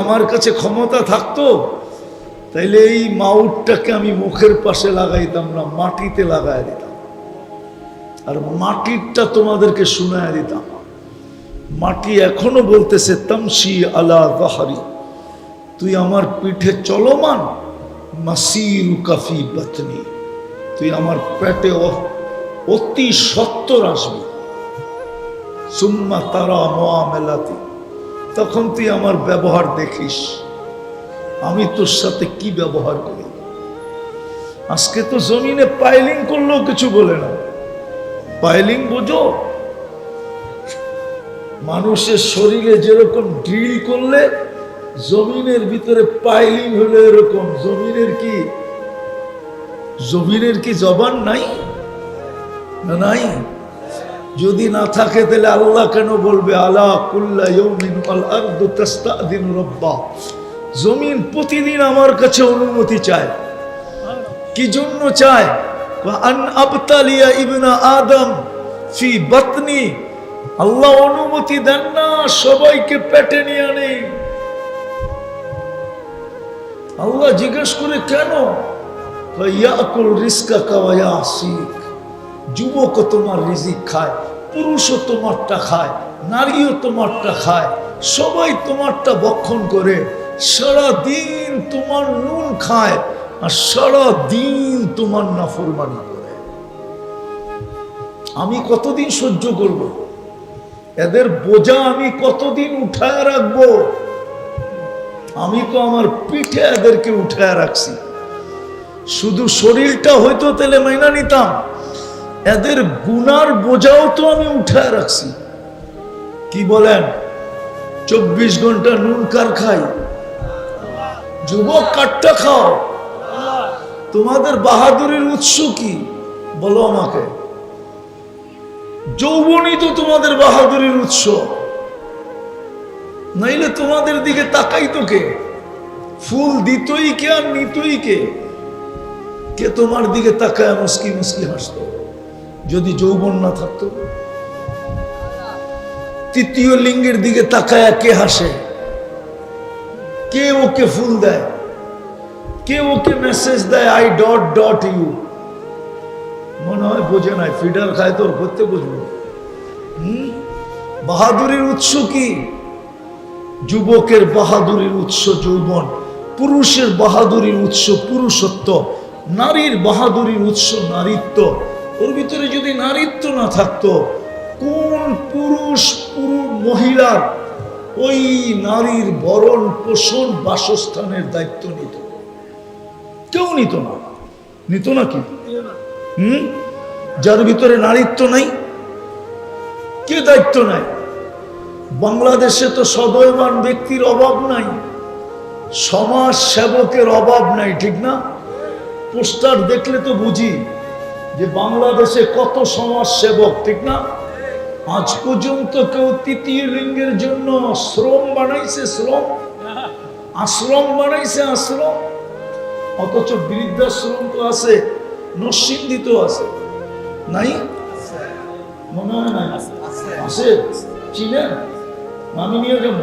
আমার কাছে ক্ষমতা থাকতো, তাইলে এই মাউটটাকে আমি মুখের পাশে লাগাইতাম না, মাটিতে লাগাই দিতাম। আর মাটিরটা তোমাদেরকে শোনায় দিতাম। মাটি এখনও বলতেছে তামসি আলা বাহারি তুই আমার পিঠে চলমান মাসির বাতনি, তুই আমার পেটে অতি সত্তর আসবি, সুম্মা তারা মেলাতে তখন তুই আমার ব্যবহার দেখিস। আমি তোর সাথে কি ব্যবহার করি? আজকে তো জমিনে পাইলিং করলেও কিছু বলে না। পাইলিং বোঝো? মানুষের শরীরে যেরকম ড্রিল করলে জমিনের ভিতরে পাইলিং হলো এরকম। জমিনের কি? জমিনের কি জবান নাই? না নাই? যদি না থাকে, তাহলে আল্লাহ কেন বলবে, আলা কুল্লা ইয়াউমিন আল আরদু তাস্তাদিন রব্বা জমিন প্রতিদিন আমার কাছে অনুমতি চায়। কি জন্য চায়? আল্লাহ অনুমতি দেন না, সবাইকে পেটে নিয়ে আনে। আল্লাহ জিজ্ঞেস করে, কেন? ইয়াকুল রিস্কা কাওয়া আসিক যুবক তোমার রিজিক খায়, পুরুষও তোমারটা খায়, নারীও তোমারটা খায়, সবাই তোমারটা বক্ষণ করে সারা দিন তোমার নুন খায় আর সারা দিন তোমার নাফরমানি করে। আমি কতদিন সহ্য করব? এদের বোঝা আমি কতদিন উঠায় রাখব? আমি তো আমার পিঠে এদেরকে উঠায় রাখছি। শুধু শরীরটা হয়তো তেলে মাইনা নিতাম এদের গুনার বোঝাও তো আমি উঠায় রাখছি। কি বলেন? চব্বিশ ঘণ্টা নুন কার খাই যুবক কাঠটা খাও। তোমাদের বাহাদুরের উৎস কি? বলো আমাকে। যৌবনই তো তোমাদের বাহাদুরের উৎস। নাইলে তোমাদের দিকে তাকাই তো কে? ফুল দিতই কে আর নিতই কে? কে তোমার দিকে তাকায় মুসকি মুসকি হাসতো? যদি যৌবন না থাকতো? তৃতীয় লিঙ্গের দিকে তাকায় কে হাসে? কে ওকে ফুল দেয়? কে ওকে মেসেজ দেয় আই ডট ডট ইউ মনে হয় বোঝে নাই, ফিডার খায় তোর করতে বুঝব হুম? বাহাদুরের উৎস কি? যুবকের বাহাদুরের উৎস যৌবন, পুরুষের বাহাদুরির উৎস পুরুষত্ব, নারীর বাহাদুরির উৎস নারীত্ব। ওর ভিতরে যদি নারীত্ব না থাকতো, কোন পুরুষ পুরুষ মহিলার ওই নারীর বরণ পোষণ বাসস্থানের দায়িত্ব নিত? কেউ নিত না। নিত না কি? হুম? যার ভিতরে নারীত্ব নাই, কে দায়িত্ব নাই বাংলাদেশে তো সদয়বান ব্যক্তির অভাব নাই, সমাজ সেবকের অভাব নাই, ঠিক না? পোস্টার দেখলে তো বুঝি যে বাংলাদেশে কত সমাজ সেবক ঠিক না? আজ পর্যন্ত কেউ তৃতীয় লিঙ্গের জন্য শ্রম বানাইছে শ্রম? আশ্রম বানাইছে আশ্রম? অথচ বৃদ্ধাশ্রম তো আছে, নরসিংদী তো আছে। নাই? মনে হয় না আছে? চিনেন? আমি নিয়ে যাব।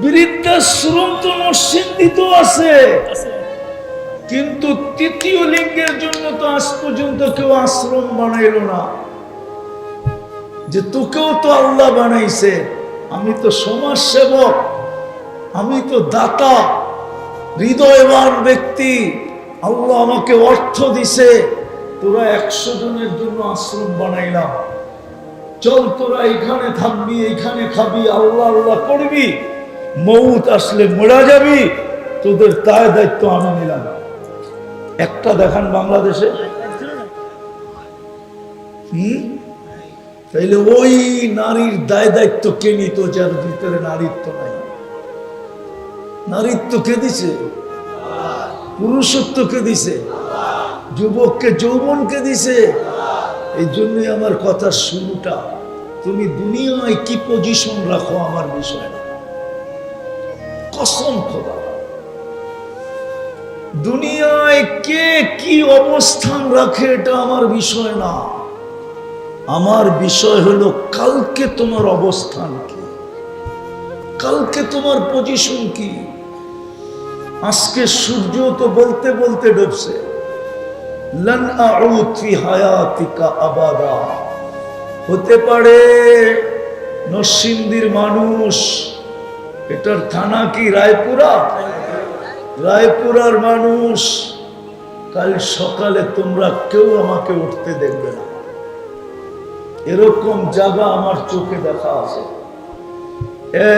বৃদ্ধাশ্রম তো নরসিংদীত আছে। কিন্তু তৃতীয় লিঙ্গের জন্য তো আজ পর্যন্ত কেউ আশ্রম বানাইল না। যে তোকেও তো আল্লাহ বানাইছে, আমি তো সমাজ সেবক আমি তো দাতা, হৃদয়বান ব্যক্তি, আল্লাহ আমাকে অর্থ দিছে, তোরা একশো জনের জন্য আশ্রম বানাইলাম। চল তোরা এখানে থাকবি, এখানে খাবি, আল্লাহ আল্লাহ করবি, মৌত আসলে মরা যাবি, তোদের তার দায়িত্ব আমি নিলাম। একটা দেখান বাংলাদেশে। তাইলে ওই নারীর দায় দায়িত্ব কে নিত যার ভিতরে নারীত্ব নাই? নারীত্ব কে দিছে? পুরুষত্ব কে দিছে? যুবককে, যৌবনকে দিছে? এই জন্যই আমার কথার শুরুটা। তুমি দুনিয়ায় কি পজিশন রাখো আমার বিষয় কসম খোদা। দুনিয়ায় কে কি অবস্থান রাখে এটা আমার বিষয় না। আমার বিষয় হলো, কালকে তোমার অবস্থান কি? কালকে তোমার পজিশন কি? আজকে সূর্য তো বলতে বলতে ডুবছে। আবাদা। হতে পারে নরসিংদীর মানুষ, এটার থানা কি, রায়পুরা? রায়পুরার মানুষ, কাল সকালে তোমরা কেউ আমাকে উঠতে দেখবে না। এরকম জায়গা আমার চোখে দেখা আছে।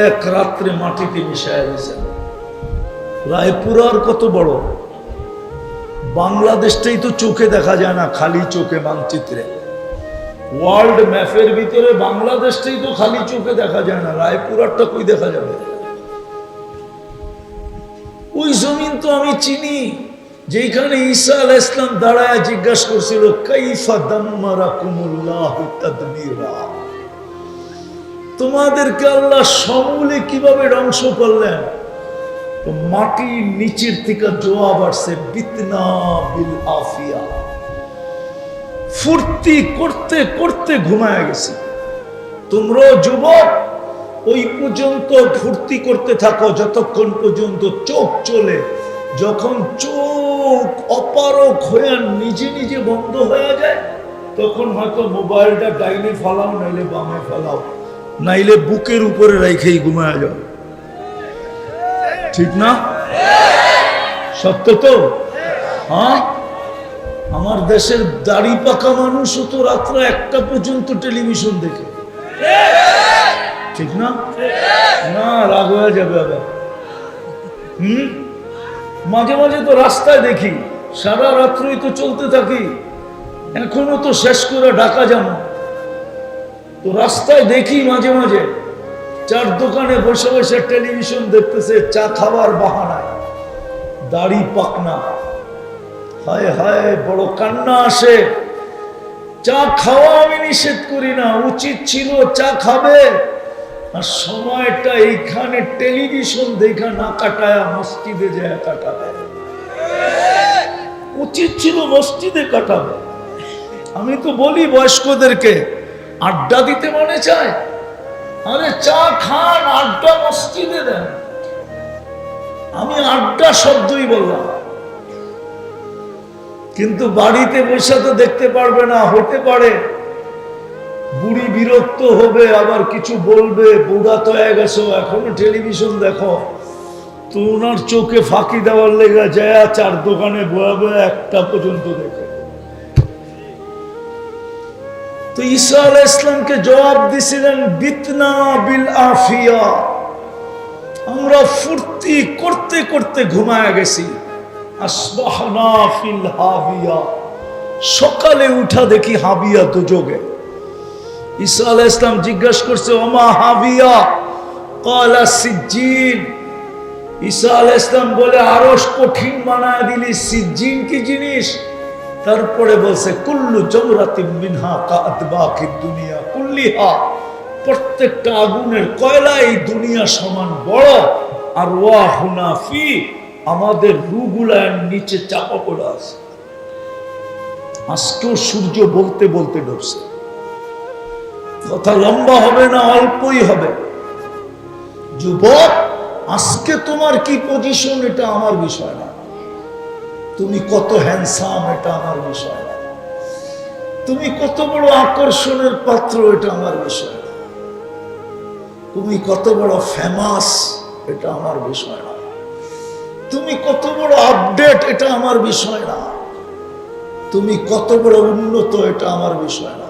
এক রাত্রে মাটিতে মিশায় গেছেন রায়পুরার কত বড়? বাংলাদেশটাই তো চোখে দেখা যায় না, খালি চোখে মানচিত্রে। ওয়ার্ল্ড ম্যাপের ভিতরে বাংলাদেশটাই তো খালি চোখে দেখা যায় না, রায়পুরারটা কই দেখা যাবে? ওই জমিন তো আমি চিনি। যেখানে ঈসা আল ইসলাম দাঁড়ায় জিজ্ঞাসা করছিল, কাইফা দাম্মারা কুমুল্লাহ তোমাদেরকে আল্লাহ সমূলে কীভাবে ধ্বংস করলেন? তো মাটির নিচের থেকে বিতনা বিল আফিয়া। ফুর্তি করতে করতে ঘুমায় গেছি। তোমরাও যুবক ওই পর্যন্ত ফুর্তি করতে থাকো, যতক্ষণ পর্যন্ত চোখ চলে। যখন চোখ অপারক হয়ে নিজে নিজে বন্ধ হয়ে যায়, তখন হয়তো মোবাইলটা ডাইনে ফালাও, নাইলে বামে ফালাও, নাইলে বুকের উপরে রেখেই ঘুমায় যাও। ঠিক না? সত্য তো? হ্যাঁ? আমার দেশের দাড়ি পাকা মানুষও তো রাত্রে একটা পর্যন্ত টেলিভিশন দেখে। ঠিক না? না, রাগ হয়ে যাবে আবার। হুম? মাঝে মাঝে তো রাস্তায় দেখি, সারা রাত্রই তো চলতে থাকি। এখনও তো শেষ করে ঢাকা যাব তো রাস্তায় দেখি মাঝে মাঝে, চার দোকানে বসে বসে টেলিভিশন দেখতেছে, চা খাবার বাহানায়। দাড়ি পাকনা। হায় হায়, বড় কান্না আসে। চা খাওয়া আমি নিষেধ করি না, উচিত ছিল চা খাবে। আর সময়টা এইখানে টেলিভিশন দেখা না কাটায় মসজিদে যায় কাটাবে। উচিত ছিল মসজিদে কাটাবে। আমি তো বলি বয়স্কদেরকে, আড্ডা দিতে মনে চায়? আরে চা খান, আড্ডা মসজিদে দেন। আমি আড্ডা শব্দই বললাম। কিন্তু বাড়িতে বসে তো দেখতে পারবে না, হতে পারে। বুড়ি বিরক্ত হবে, আবার কিছু বলবে, বুড়া তো গেছো, এখনও টেলিভিশন দেখো। তো ওনার চোখে ফাঁকি দেওয়ার লেগে যায়, চার দোকানে বয়া বয়া একটা পর্যন্ত দেখে। তো ঈসা আলাহ ইসলামকে জবাব দিছিলেন বিতনা বিল আফিয়া। আমরা ফুর্তি করতে করতে ঘুমায় গেছি। হাবিয়া। সকালে উঠা দেখি হাবিয়া দুযোগে ঈসা আলাহ ইসলাম জিজ্ঞাসা করছে, ওমা হাবিয়া? কলা সিজ্জিন। ঈসা আলাহ ইসলাম বলে কঠিন বানায় দিলি, সিজ্জিন কি জিনিস? তারপরে বলছে, কুল্লু জমরাতি প্রত্যেকটা আগুনের কয়লা এই দুনিয়া সমান বড়। আর ওয়া আমাদের রুগুলার নিচে চাপা পড়ে আছে। আজকেও সূর্য বলতে বলতে ডুবছে। কথা লম্বা হবে না, অল্পই হবে। যুবক, আজকে তোমার কি পজিশন এটা আমার বিষয় না। তুমি কত হ্যান্ডসাম এটা আমার বিষয় না। তুমি কত বড় আকর্ষণের পাত্র এটা আমার বিষয় না। তুমি কত বড় ফেমাস এটা আমার বিষয় না। তুমি কত বড় আপডেট এটা আমার বিষয় না। তুমি কত বড় উন্নত এটা আমার বিষয় না।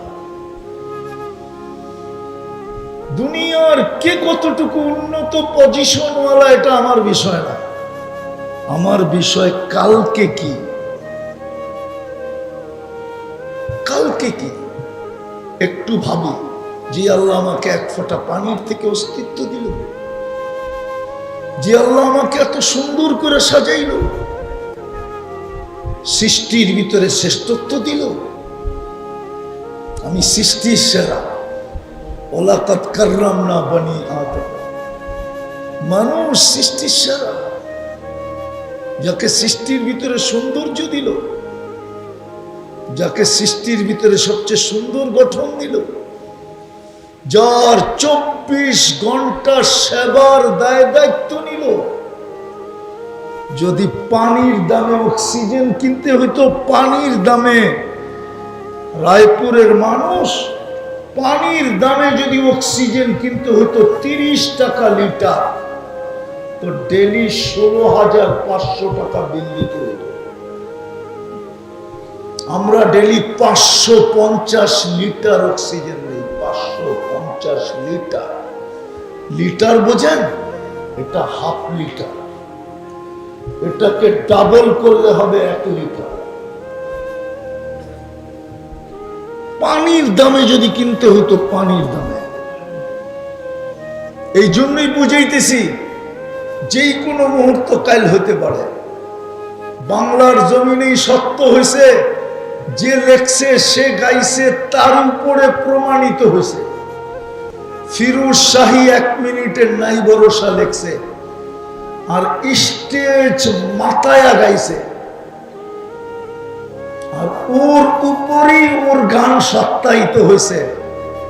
দুনিয়ার কে কতটুকু উন্নত পজিশনওয়ালা এটা আমার বিষয় না। আমার বিষয় কালকে কি? কালকে কি? একটু ভাবি যে আল্লাহ আমাকে এক ফোঁটা পানির থেকে অস্তিত্ব দিল। যে আল্লাহ আমাকে এত সুন্দর করে সাজাইল। সৃষ্টির ভিতরে শ্রেষ্ঠত্ব দিল। আমি সৃষ্টির সেরা। ওলাকাত কাররাম না বানি আদম। মানুষ সৃষ্টির সেরা যাকে সৃষ্টির ভিতরে সৌন্দর্য দিল, যাকে সৃষ্টির ভিতরে সবচেয়ে সুন্দর গঠন দিল, যার চব্বিশ ঘণ্টা সেবার দায় দায়িত্ব নিল। যদি পানির দামে অক্সিজেন কিনতে হইতো, পানির দামে রায়পুরের মানুষ পানির দামে যদি অক্সিজেন কিনতে হতো তিরিশ টাকা লিটার, তো ডেলি ষোলো হাজার পাঁচশো টাকা বিল দিতে হতো। আমরা ডেলি পাঁচশো পঞ্চাশ লিটার অক্সিজেন নেই, পাঁচশো পঞ্চাশ লিটার। লিটার বোঝেন? এটা হাফ লিটার। এটাকে ডাবল করলে হবে এক লিটার। পানির দামে যদি কিনতে হতো পানির দামে। এই জন্যই বুঝাইতেছি, যেই কোনো মুহূর্ত কাল হতে পারে। বাংলার জমিনেই সত্য হয়েছে যে লেখছে, সে গাইছে, তার উপরে প্রমাণিত হয়েছে ফিরোজ শাহী এক মিনিটের নাই ভরসা লেখছে, আর স্টেজ মাথায়া গাইছে। আর ওর উপরেই ওর গান সত্যায়িত হয়েছে।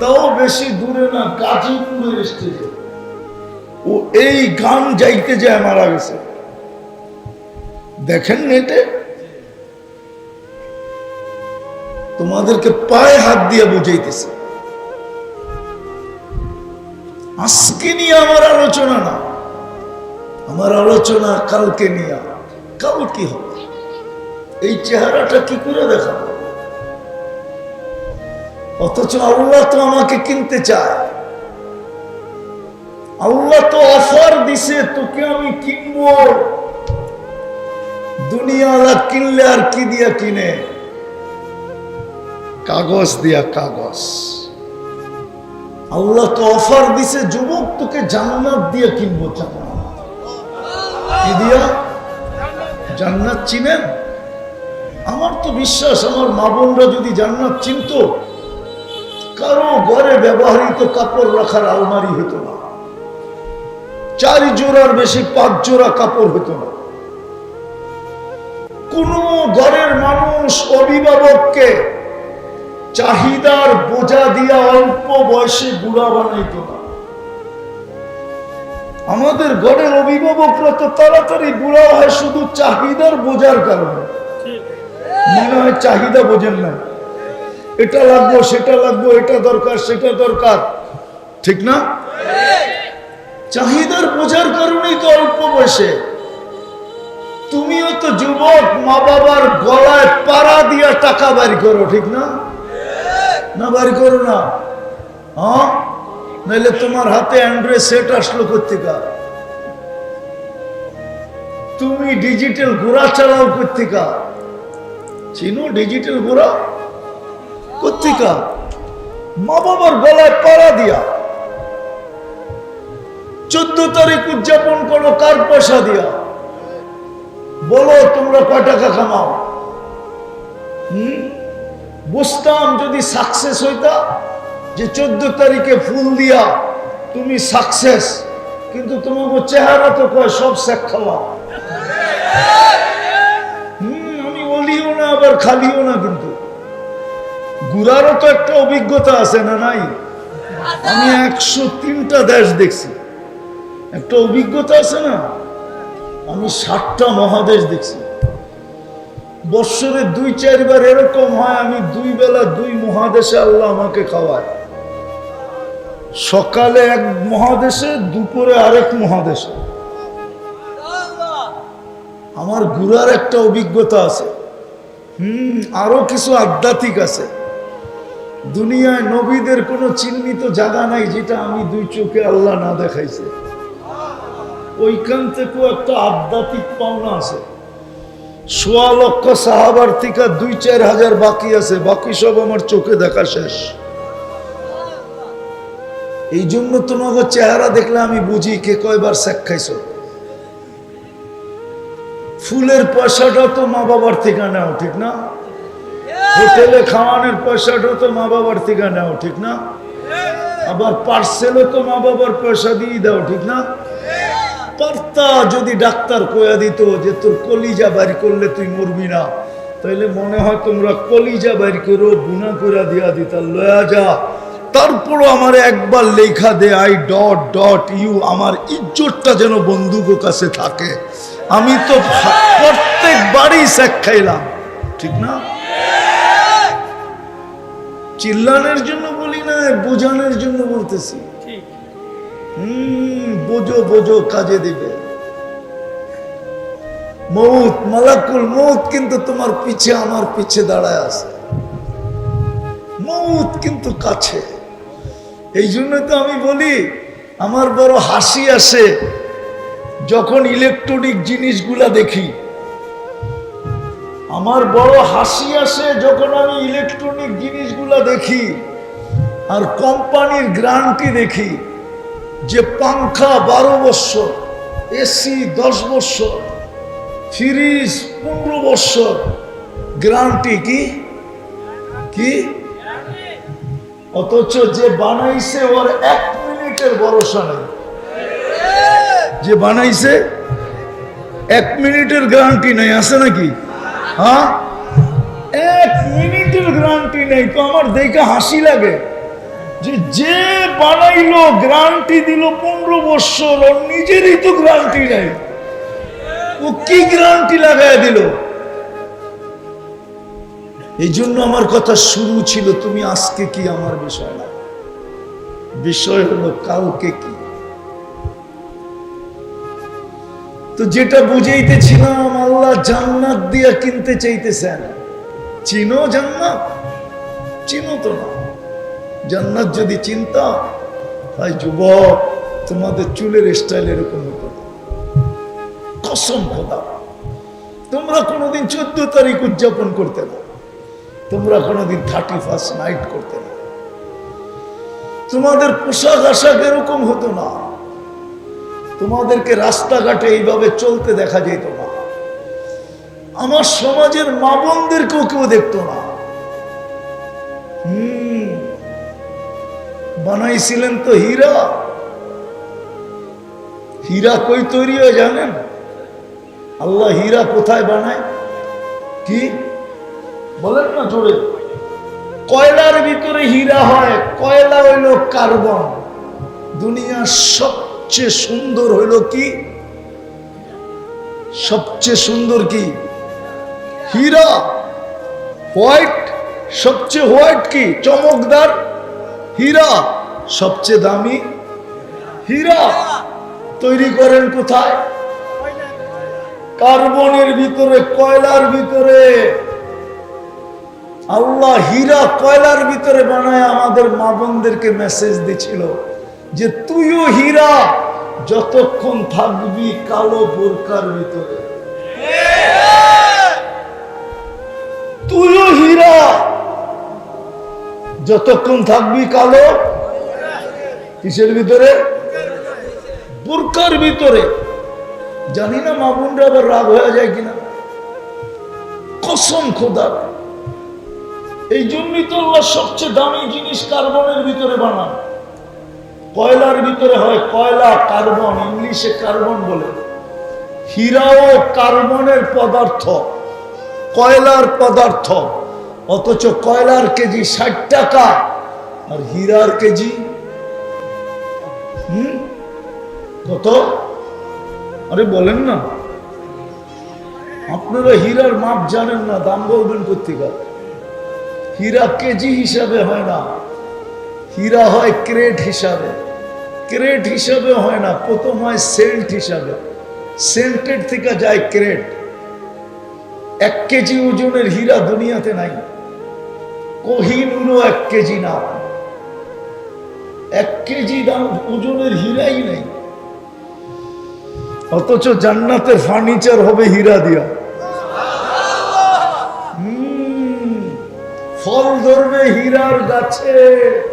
তাও বেশি দূরে না, গাজীপুরের স্টেজে ও এই গান যাইতে যায় মারা গেছে। দেখেন নেটে তোমাদেরকে পায়ে হাত দিয়ে বুঝাইতেছে। আজকে নিয়ে আমার আলোচনা না। আমার আলোচনা কালকে নিয়ে। কাল কি হবে। এই চেহারাটা কি করে দেখাবো? অথচ আল্লাহ তো আমাকে কিনতে চায়। আল্লাহ তো অফার দিছে, তোকে আমি কিনবো। দুনিয়ালা কিনলে আর কি দিয়া কিনে? কাগজ দিয়া কাগজ। আল্লাহ তো অফার দিছে, যুবক, তোকে জান্নাত দিয়ে কিনবো, জান্নাত। কি দিয়া? জান্নাত চিনেন? আমার তো বিশ্বাস, আমার মা বোনরা যদি জান্নাত চিনত, কারও ঘরে ব্যবহৃত কাপড় রাখার আলমারি হতো না। চার জোড়ার বেশি পাঁচ জোড়া কাপড় হতো না। কোন ঘরের মানুষ অভিভাবককে চাহিদার বোঝা দিয়া অল্প বয়সে বুড়া বানাইতো না। আমাদের ঘরের অভিভাবকরা তো তাড়াতাড়ি বুড়া হয় শুধু চাহিদার বোঝার কারণে। মনে হয় চাহিদা বোঝেন না। এটা লাগবো, সেটা লাগবো, এটা দরকার, সেটা দরকার। ঠিক না? চাহিদার বোঝার কারণেই তো অল্প বয়সে। তুমিও তো যুবক মা বাবার গলায় পাড়া দিয়া টাকা বাড়ি করো, ঠিক না? না, বাড়ি করো না। হ্যাঁ? নাহলে তোমার হাতে অ্যান্ড্রয়েড সেট আসলো কোথেকা তুমি ডিজিটাল ঘোড়া চালাও কোথেকা চিনো ডিজিটাল ঘোড়া কোথেকা মা বাবার গলায় পাড়া দিয়া। চোদ্দ তারিখ উদযাপন করো কার পয়সা দিয়া? বলো, তোমরা কয় টাকা কামাও? হুম? বুঝতাম যদি সাকসেস হইতা, যে চোদ্দ তারিখে ফুল দিয়া তুমি সাকসেস কিন্তু তোমাকে চেহারা তো কয় সব শেখ খাওয়া। আবার খালিও না কিন্তু। ঘুরারও তো একটা অভিজ্ঞতা আছে না নাই? আমি একশো তিনটা দেশ দেখছি। একটা অভিজ্ঞতা আছে না? আমি ষাটটা মহাদেশ দেখছি। বৎসরে দুই, চারবার এরকম হয়, আমি দুই বেলা দুই মহাদেশে আল্লাহ আমাকে খাওয়ায়। সকালে এক মহাদেশে, দুপুরে আরেক মহাদেশে। আমার ঘুরার একটা অভিজ্ঞতা আছে। হুম, আরও কিছু আধ্যাত্মিক আছে। দুনিয়ায় নবীদের কোনো চিহ্নিত জায়গা নাই যেটা আমি দুই চোখে আল্লাহ না দেখাইছে। ওইখান থেকেও একটা আধ্যাত্মিক পাওনা আছে। সোয়া লক্ষ সাহাবার থেকে দুই চার হাজার বাকি আছে, বাকি সব আমার চোখে দেখা শেষ। এই জন্য তোমাকে চেহারা দেখলে আমি বুঝি কে কয়বার শেখ খাইছ। ফুলের পয়সাটা তো মা বাবার থেকে নেও, ঠিক না? হোটেলে খাওয়ানোর পয়সাটা তো মা বাবার থেকে নেও, ঠিক না? আবার পার্সেলও তো মা বাবার পয়সা দিয়ে দাও, ঠিক না? পারতা যদি ডাক্তার কয়া দিত যে তোর কলিজা বাড়ি করলে তুই মরবি না, তাইলে মনে হয় তোমরা কলিজা বাড়ি করো বুনা করে দিয়া দিতা, লয়া যা। তারপরও আমার একবার লেখা দে আই ডট ডট ইউ আমার ইজ্জতটা যেন বন্ধুকো কাছে থাকে। আমি তো ভা- প্রত্যেকবারই শেখ খাইলাম ঠিক না? চিল্লানোর জন্য বলি না বোঝানোর জন্য বলতেছি। হম বোঝো বোঝো কাজে দিবে। মৌত মালাকুল মৌত কিন্তু তোমার পিছে আমার পিছে দাঁড়ায় আছে। মৌত কিন্তু কাছে। এই জন্য তো আমি বলি আমার বড় হাসি আসে যখন ইলেকট্রনিক জিনিসগুলা দেখি, আমার বড় হাসি আসে যখন আমি ইলেকট্রনিক জিনিসগুলা দেখি আর কোম্পানির গ্রান্টি দেখি যে পাংখা বারো বৎসর এসি দশ বৎসর, ফ্রিজ পনেরো বৎসর। গ্যারান্টি কি? কি? অথচ যে বানাইছে ওর এক মিনিটের ভরসা নেই। যে বানাইছে, এক মিনিটের গ্যারান্টি নেই, আছে নাকি? হ্যাঁ? এক মিনিটের গ্যারান্টি নেই, তো আমার দেখে হাসি লাগে যে যে বানাইলো গ্যারান্টি দিল পনেরো বৎসর ওর নিজেরই তো গ্যারান্টি নেই। ও কি গ্যারান্টি লাগাই দিল? এই জন্য আমার কথা শুরু ছিল, তুমি আজকে কি আমার বিষয় না? বিষয় হলো কালকে কি? তো যেটা বুঝাইতেছিলাম, আল্লাহ জান্নাত দিয়া কিনতে চাইতেছেন। চিনো জান্নাত? চিনো তো না। জান্নাত যদি চিন্তা তাই যুবক, তোমাদের চুলের স্টাইল এরকম হতো। কসম খোদা। তোমরা কোনোদিন চোদ্দ তারিখ উদযাপন করতে না। তোমরা কোনোদিন থার্টি ফার্স্ট নাইট করতে না। তোমাদের পোশাক আশাক এরকম হতো না। তোমাদেরকে রাস্তাঘাটে এইভাবে চলতে দেখা যেত না। আমার সমাজের মা বোনদেরকেও কেউ দেখতো না। হুম, বানাইছিলেন তো হীরা। হীরা কই তৈরি হয় জানেন? আল্লাহ হীরা কোথায় বানায়? কি? বলেন না জোরে। কয়লার ভিতরে হীরা হয়, কয়লা হইল কার্বন। দুনিয়ার সবচেয়ে সুন্দর হইল কি? সবচেয়ে সুন্দর কি? হীরা। হোয়াইট সবচেয়ে হোয়াইট কি? চমকদার। হীরা, সবচেয়ে দামি। হীরা, তৈরি করেন কোথায়? কার্বনের ভিতরে, কয়লার ভিতরে। আল্লাহ হীরা কয়লার ভিতরে বানায়, আমাদের মা বোনদেরকে মেসেজ দিছিল। যে তুইও হীরা, যতক্ষণ থাকবি কালো বোরকার ভিতরে। তুইও হীরা, যতক্ষণ থাকবি কালো কিসের ভিতরে? বোরকার ভিতরে। জানি না মা বোনরা আবার রাগ হয়ে যায় কিনা। কসম খোদার এই জন্যই তো সবচেয়ে দামি জিনিস কার্বনের ভিতরে বানান। কয়লার ভিতরে হয় কয়লা কার্বন, ইংলিশে কার্বন বলে। হীরাও কার্বনের পদার্থ, কয়লার পদার্থ, অথচ কয়লার কেজি ষাট টাকা, আর হীরার কেজি, হুম? কত? আরে বলেন না। আপনারা হীরার মাপ জানেন না, দাম বলবেন কোথেকে হীরা কেজি হিসাবে হয় না। হীরা হয় ক্রেট হিসাবে। ক্রেট হিসাবে হয় না, প্রথম হয় সেন্ট হিসাবে। সেন্টের থেকে যায় ক্রেট। এক কেজি ওজনের হীরা দুনিয়াতে নাই। কোহিনুরও এক কেজি না। এক কেজি দাম ওজনের হীরাই নাই। অথচ জান্নাতের ফার্নিচার হবে হীরা দিয়া। ফল ধরবে হীরার গাছে।